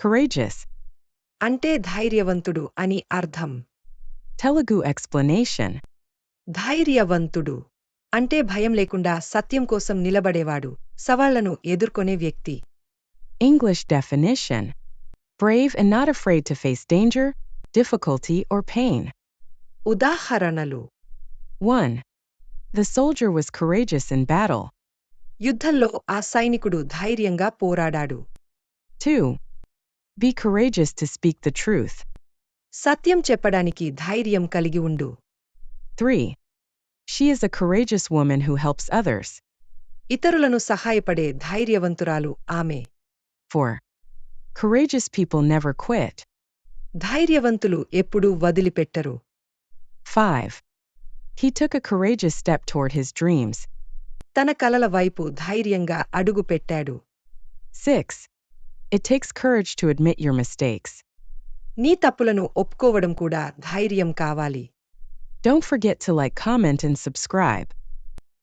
courageous. అంటే ధైర్యవంతుడు అని అర్థం Telugu explanation. ధైర్యవంతుడు అంటే భయం లేకుండా సత్యం కోసం నిలబడేవాడు సవాళ్లను ఎదుర్కొనే వ్యక్తి English definition. Brave and not afraid to face danger, difficulty, or pain. ఉదాహరణలు 1. The soldier was courageous in battle. యుద్ధంలో ఆ సైనికుడు ధైర్యంగా పోరాడాడు 2. Be courageous to speak the truth. సత్యం చెప్పడానికి ధైర్యం కలిగి ఉండు 3. She is a courageous woman who helps others. ఇతరులను సహాయపడే ధైర్యవంతురాలు ఆమె 4. Courageous people never quit. ధైర్యవంతులు ఎప్పుడూ వదిలిపెట్టరు 5. He took a courageous step toward his dreams. తన కలల వైపు ధైర్యంగా అడుగు పెట్టాడు 6. It takes courage to admit your mistakes. నీ తప్పులను ఒప్పుకోవడం కూడా ధైర్యం కావాలి Don't forget to like, comment, and subscribe.